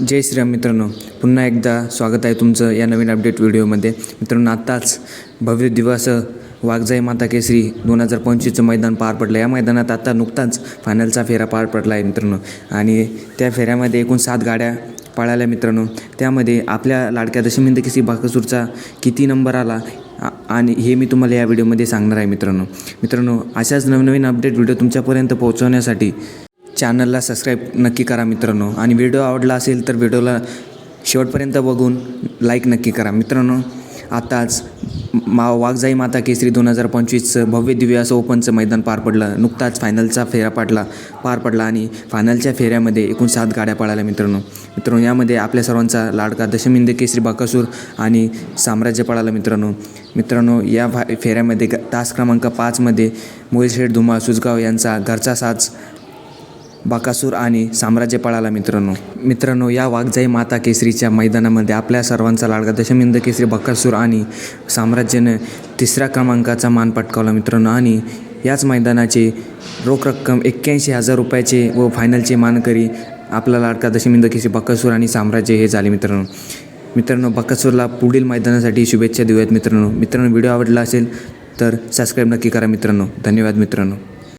जय श्रीराम मित्रांनो. पुन्हा एकदा स्वागत आहे तुमचं या नवीन अपडेट व्हिडिओमध्ये. मित्रांनो आत्ताच भव्य दिवस वाघजाई माता केसरी दोन हजार पंचवीसचं मैदान पार पडलं. या मैदानात आता नुकताच फायनलचा फेरा पार पडला आहे मित्रांनो. आणि त्या फेऱ्यामध्ये एकूण सात गाड्या पळाल्या मित्रांनो. त्यामध्ये आपल्या लाडक्या दशमिंद केसरी बाकसूरचा किती नंबर आला? आणि हे मी तुम्हाला या व्हिडिओमध्ये सांगणार आहे मित्रांनो. मित्रांनो अशाच नवनवीन अपडेट व्हिडिओ तुमच्यापर्यंत पोहोचवण्यासाठी चॅनलला सबस्क्राईब नक्की करा मित्रांनो. आणि व्हिडिओ आवडला असेल तर व्हिडिओला शेवटपर्यंत बघून लाईक नक्की करा. मित्रांनो आताच मा वाघजाई माता केसरी दोन हजार पंचवीसचं भव्य दिव्य असं ओपनचं मैदान पार पडलं. नुकताच फायनलचा फेरा पाडला पार पडला आणि फायनलच्या फेऱ्यामध्ये एकूण सात गाड्या पळाल्या मित्रांनो. मित्रांनो यामध्ये आपल्या सर्वांचा लाडका दशमिंद केसरी बाकासूर आणि साम्राज्य पळाला मित्रांनो. मित्रांनो या फेऱ्यामध्ये ग- तास क्रमांक पाचमध्ये मोहिशेठ धुमाळ सुजगाव यांचा घरचा साज बाकासूर आणि साम्राज्य पळाला मित्रांनो. मित्रांनो या वाघजाई माता केसरीच्या मैदानामध्ये आपल्या सर्वांचा लाडका दशमिंद केसरी बकासूर आणि साम्राज्यानं तिसऱ्या क्रमांकाचा मान पटकावला मित्रांनो. आणि याच मैदानाचे रोख रक्कम एक्क्याऐंशी हजार रुपयाचे व फायनलचे मानकरी आपला लाडका दशमिंद केसरी बकासूर आणि साम्राज्य हे झाले मित्रांनो. मित्रांनो बकासूरला पुढील मैदानासाठी शुभेच्छा देऊयात मित्रांनो. मित्रांनो व्हिडिओ आवडला असेल तर सबस्क्राईब नक्की करा मित्रांनो. धन्यवाद मित्रांनो.